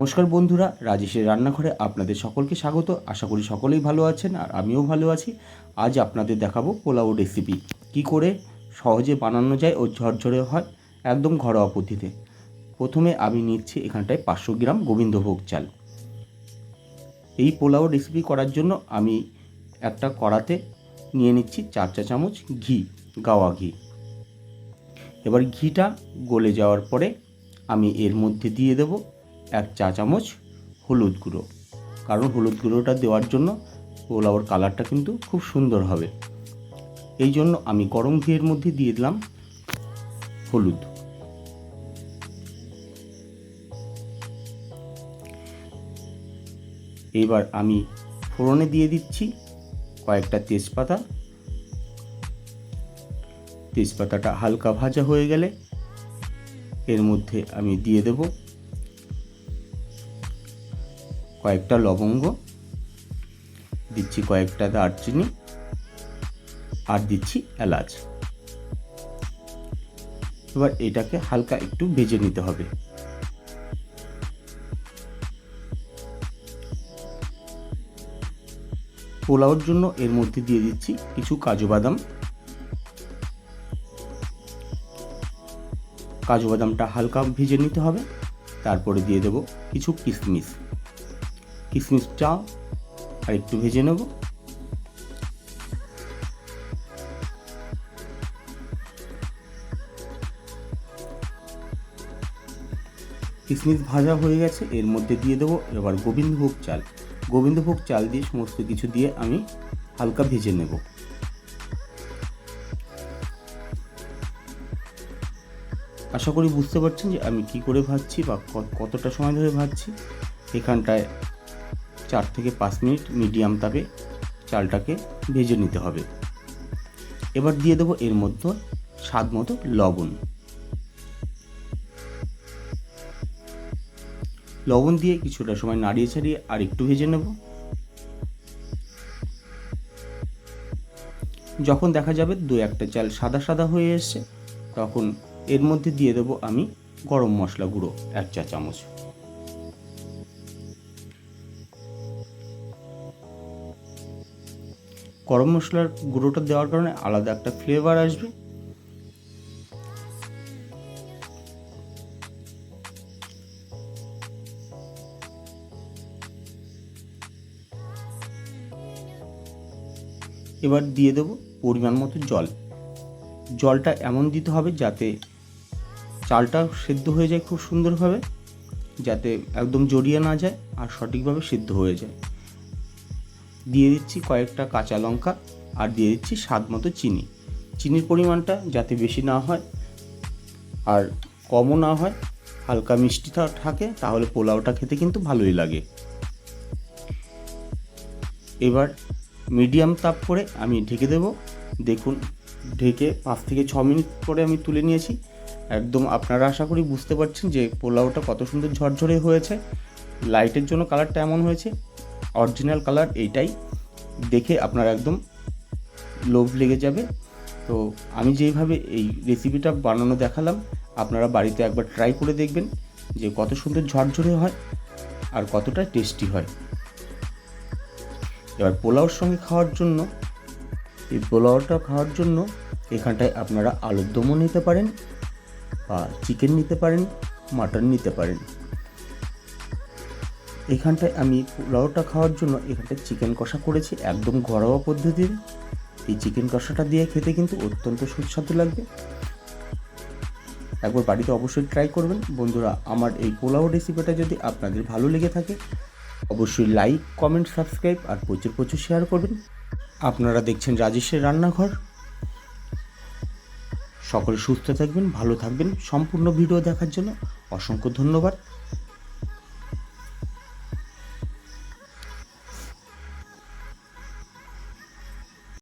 নমস্কার বন্ধুরা, রাজেশের রান্নাঘরে আপনাদের সকলকে স্বাগত। আশা করি সকলেই ভালো আছেন আর আমিও ভালো আছি। আজ আপনাদের দেখাবো পোলাও রেসিপি কি করে সহজে বানানো যায় ও ঝরঝরে হয় একদম ঘরোয়া পদ্ধতিতে। প্রথমে আমি নিচ্ছি এখানটায় পাঁচশো গ্রাম গোবিন্দভোগ চাল। এই পোলাও রেসিপি করার জন্য আমি একটা কড়াতে নিয়ে নিচ্ছি চার চা চামচ ঘি, গাওয়া ঘি। এবার ঘিটা গলে যাওয়ার পরে আমি এর মধ্যে দিয়ে দেব এক চা চামচ হলুদ গুঁড়ো। কারণ হলুদ গুঁড়োটা দেওয়ার জন্য পোলাওর কালারটা কিন্তু খুব সুন্দর হবে। এই জন্য আমি গরম ঘিয়ের মধ্যে দিয়ে দিলাম হলুদ। এবার আমি ফোড়নে দিয়ে দিচ্ছি কয়েকটা তেজপাতা। তেজপাতাটা হালকা ভাজা হয়ে গেলে এর মধ্যে আমি দিয়ে দেব কয়েকটা লবঙ্গ, দিচ্ছি কয়েকটা দারচিনি আর দিচ্ছি এলাচ। এবার এটাকে হালকা একটু ভেজে নিতে হবে। পোলাওর জন্য এর মধ্যে দিয়ে দিচ্ছি কিছু কাজু বাদাম। কাজু বাদামটা হালকা ভেজে নিতে হবে, তারপরে দিয়ে দেব কিছু কিশমিশ। কিশমিশটা আর একটু ভেজে নেব। কিশমিশ ভাজা হয়ে গেছে, এর মধ্যে দিয়ে দেবো এবার গোবিন্দভোগ চাল। গোবিন্দভোগ চাল দিয়ে সমস্ত কিছু দিয়ে আমি হালকা ভেজে নেব। আশা করি বুঝতে পারছেন যে আমি কি করে ভাজছি বা কতটা সময় ধরে ভাজছি। এখানটায় চার থেকে পাঁচ মিনিট মিডিয়াম তাপে চালটাকে ভেজে নিতে হবে। এবার দিয়ে দেবো এর মধ্যে স্বাদ মতো লবণ। লবণ দিয়ে কিছুটা সময় নাড়িয়ে ছাড়িয়ে আর একটু ভেজে নেব। যখন দেখা যাবে দু একটা চাল সাদা সাদা হয়ে এসছে, তখন এর মধ্যে দিয়ে দেবো আমি গরম মশলা গুঁড়ো, এক চা চামচ। গরম মশলার গুঁড়োটা দেওয়ার কারণে আলাদা একটা ফ্লেভার আসবে। এবার দিয়ে দেবো পরিমাণ মতো জল। জলটা এমন দিতে হবে যাতে চালটা সেদ্ধ হয়ে যায় খুব সুন্দরভাবে, যাতে একদম জড়িয়ে না যায় আর সঠিকভাবে সিদ্ধ হয়ে যায়। দিয়ে দিচ্ছি কয়েকটা কাঁচা লঙ্কা আর দিয়ে দিচ্ছি স্বাদ মতো চিনি। চিনির পরিমাণটা যাতে বেশি না হয় আর কমও না হয়, হালকা মিষ্টিটা থাকে, তাহলে পোলাওটা খেতে কিন্তু ভালোই লাগে। এবার মিডিয়াম তাপ করে আমি ঢেকে দেব। দেখুন, ঢেকে পাঁচ থেকে ছ মিনিট পরে আমি তুলে নিয়েছি। একদম আপনারা আশা করি বুঝতে পারছেন যে পোলাওটা কত সুন্দর ঝরঝরে হয়েছে। লাইটের জন্য কালারটা এমন হয়েছে অরিজিনাল কালার এইটাই দেখে আপনার একদম লোভ লেগে যাবে। তো আমি যেইভাবে এই রেসিপিটা বানানো দেখালাম, আপনারা বাড়িতে একবার ট্রাই করে দেখবেন যে কত সুন্দর ঝরঝরে হয় আর কতটা টেস্টি হয়। এবার পোলাওর সঙ্গে খাওয়ার জন্য, এই পোলাওটা খাওয়ার জন্য এখানটায় আপনারা আলুর দমও নিতে পারেন বা চিকেন নিতে পারেন মাটন নিতে পারেন। এখানটায় আমি পোলাওটা খাওয়ার জন্য এখানটায় চিকেন কষা করেছি, একদম ঘরোয়া পদ্ধতিতে এই চিকেন কষাটা দিয়ে খেতে কিন্তু অত্যন্ত সুস্বাদু লাগবে। একবার বাড়িতে অবশ্যই ট্রাই করবেন। বন্ধুরা, আমার এই পোলাও রেসিপিটা যদি আপনাদের ভালো লেগে থাকে, অবশ্যই লাইক কমেন্ট সাবস্ক্রাইব আর প্রচুর প্রচুর শেয়ার করবেন। আপনারা দেখছেন রাজেশের রান্নাঘর। সকলে সুস্থ থাকবেন, ভালো থাকবেন। সম্পূর্ণ ভিডিও দেখার জন্য অসংখ্য ধন্যবাদ।